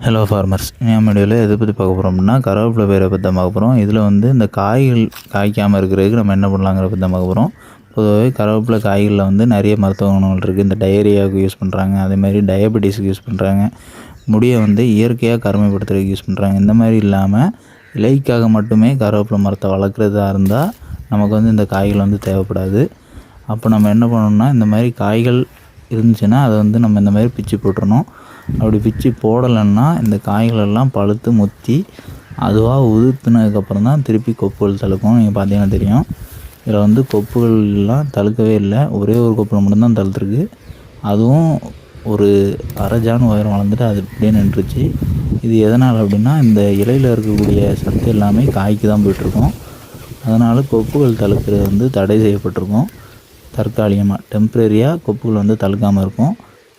Hello farmers என் வீடியோவில் எதை பற்றி பார்க்க போகிறோம்னா கருவேப்பிலை பயிரை பற்றி தான் பார்க்க போகிறோம் இதில் வந்து இந்த காய்கள் காய்க்காமல் இருக்கிறதுக்கு நம்ம என்ன பண்ணலாங்கிற பற்றி தான் பார்க்க போகிறோம் பொதுவாகவே கருவேப்பிலை காய்களில் வந்து நிறைய மருத்துவ குணங்கள் இருக்குது இந்த டயரியாவுக்கு யூஸ் பண்ணுறாங்க அதேமாதிரி டயபெட்டிஸுக்கு யூஸ் பண்ணுறாங்க முடியை வந்து இயற்கையாக கருமைப்படுத்துறதுக்கு யூஸ் பண்ணுறாங்க இந்த மாதிரி இல்லாமல் இலைக்காக மட்டுமே கருவேப்பிலை மரத்தை வளர்க்குறதா இருந்தால் நமக்கு வந்து இந்த காய்கள் வந்து தேவைப்படாது. அப்போ நம்ம என்ன பண்ணணும்னா இந்த மாதிரி காய்கள் இருந்துச்சுன்னா அதை வந்து நம்ம இந்த மாதிரி பிச்சு போட்டுறணும். அப்படி பிச்சு போடலைன்னா இந்த காய்கள் எல்லாம் பழுத்து முத்தி அதுவாக உதிர்த்துனதுக்கப்புறம் தான் திருப்பி கொப்புகள் தழுக்கும் நீங்கள் பார்த்தீங்கன்னா தெரியும். இதில் வந்து கொப்புகள்லாம் தழுக்கவே இல்லை. ஒரே ஒரு கொப்பில் மட்டும்தான் தழுத்துருக்கு. அதுவும் ஒரு அரைஜான் உயரம் வளர்ந்துட்டு அது இப்படியே நின்றுச்சு. இது எதனால் அப்படின்னா இந்த இலையில் இருக்கக்கூடிய சத்து எல்லாமே காய்க்கு தான் போயிட்டுருக்கோம். அதனால் கொப்புகள் தழுக்கிறது வந்து தடை செய்யப்பட்டிருக்கும். தற்காலிகமாக டெம்ப்ரரியாக கொப்புகள் வந்து தழுக்காமல் இருக்கும்.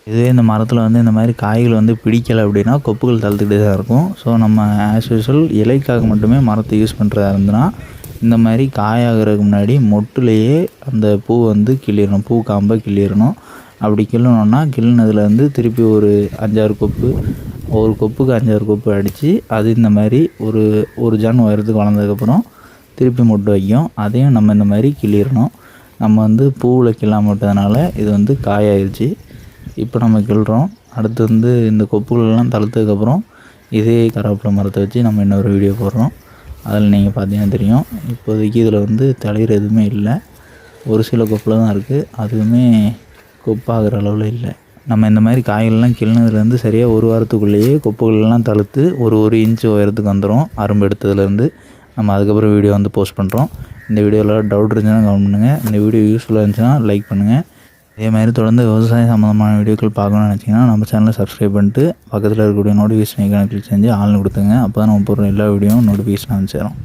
இதுவே இந்த மரத்தில் வந்து இந்த மாதிரி காய்கள் வந்து பிடிக்கலை அப்படின்னா கொப்புகள் தழுத்துக்கிட்டே தான் இருக்கும். ஸோ நம்ம ஆஸ் யூஸ்வல் இலைக்காக மட்டுமே மரத்தை யூஸ் பண்ணுறதா இருந்ததுன்னா இந்த மாதிரி காயாகிறதுக்கு முன்னாடி மொட்டுலேயே அந்த பூ வந்து கிள்ளிடணும் பூ காம்பை கிள்ளிடணும் அப்படி கிள்ளணுன்னா கிள்ளினதுலேருந்து திருப்பி ஒரு அஞ்சாறு கொப்பு ஒரு கொப்புக்கு அஞ்சாறு கொப்பு அடித்து அது இந்த மாதிரி ஒரு ஒரு ஜான் உயரத்துக்கு வளர்ந்ததுக்கப்புறம் திருப்பி மொட்டு வைக்கும். அதையும் நம்ம இந்த மாதிரி கிள்ளிடணும் நம்ம வந்து பூவில் கிள்ளாமட்டதுனால இது வந்து காயாயிருச்சு. இப்போ நம்ம கிள்றோம். அடுத்து வந்து இந்த கொப்புகளெல்லாம் தளர்த்ததுக்கப்புறம் இதே கருவேப்பிலை மரத்தை வச்சு நம்ம இன்னொரு வீடியோ போடுறோம். அதில் நீங்கள் பார்த்தீங்கன்னா தெரியும். இப்போதைக்கு இதில் வந்து தளிர் எதுவுமே இல்லை. ஒரு சில கொப்பில் தான் இருக்குது அதுவுமே கொப்பாகிற அளவில் இல்லை. நம்ம இந்த மாதிரி காய்கள்லாம் கிள்ளினதுலேருந்து சரியாக ஒரு வாரத்துக்குள்ளேயே கொப்புகள்லாம் தளர்த்து ஒரு ஒரு இன்ச்சு உயரத்துக்கு வந்துடும் அரும்பு எடுத்ததுலேருந்து. நம்ம அதுக்கப்புறம் வீடியோ வந்து போஸ்ட் பண்ணுறோம் இந்த வீடியோவில் டவுட் இருந்துச்சுன்னா கமெண்ட் பண்ணுங்கள் இந்த வீடியோ யூஸ்ஃபுல்லாக இருந்துச்சுன்னா லைக் பண்ணுங்கள் இதே மாதிரி தொடர்ந்து விவசாயம் சம்மந்தமான வீடியோக்கள் பார்க்கணும்னு நினச்சிங்கன்னா நம்ம சேனலை சப்ஸ்கிரைப் பண்ணிட்டு பக்கத்தில் இருக்கக்கூடிய நோட்டிஃபிகேஷன் ஐக்கான கிளிக் செஞ்சு ஆள்னு கொடுத்துங்க அப்போ தான் நம்ம போகிற எல்லா வீடியோவும் நோட்டிஃபிகேஷன் வந்து சேரும்.